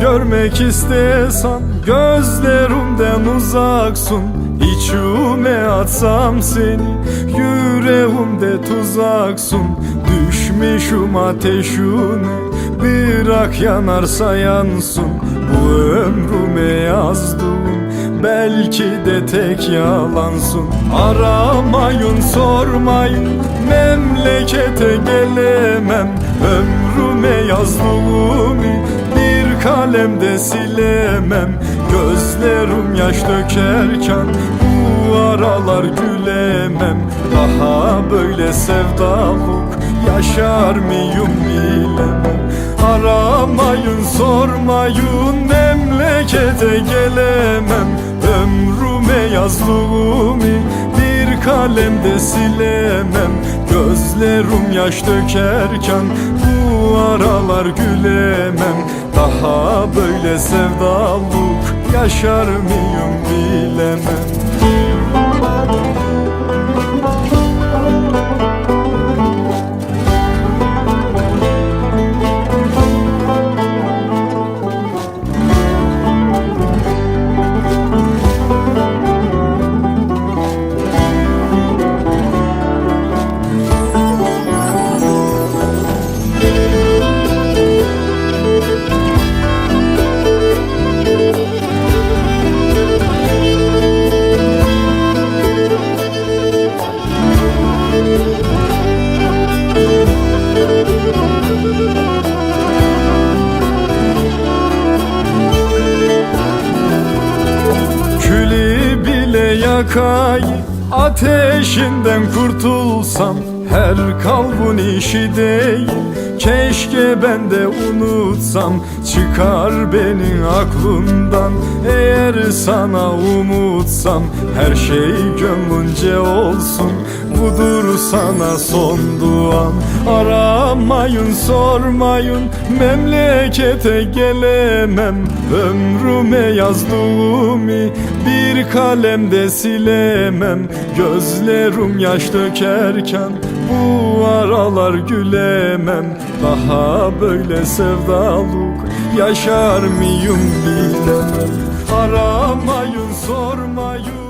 görmek istesem Gözlerimden uzaksın. İçime atsam seni Yüreğimde tuzaksın. Düşmüşüm ateşine Bırak yanarsa yansın. Bu ömrüme yazdım Belki de tek yalansın. Aramayın sormayın Memlekete gelemem. Ömrüme yazdığımı Bir kalemde silemem. Gözlerim yaş dökerken Bu aralar gülemem. Daha böyle sevdalık Yaşar mıyım bilemem. Aramayın sormayın Memlekete gelemem. Ömrüme yazdığımı bir kalemde silemem. Gözlerim yaş dökerken bu aralar gülemem. Daha böyle sevdalık yaşar mıyım bilemem bile yakay Ateşinden kurtulsam Her kalbun işi değil. Keşke ben de unutsam Çıkar benim aklımdan. Eğer sana umutsam Her şey gönlünce olsun Budur sana son duam. Aramayın sormayın Memlekete gelemem. Ömrüme yazdığımı Bir kalemde silemem. Gözlerim yaş dökerken Bu aralar gülemem. Daha böyle sevdalık Yaşar mıyım bilemem Aramayın sormayın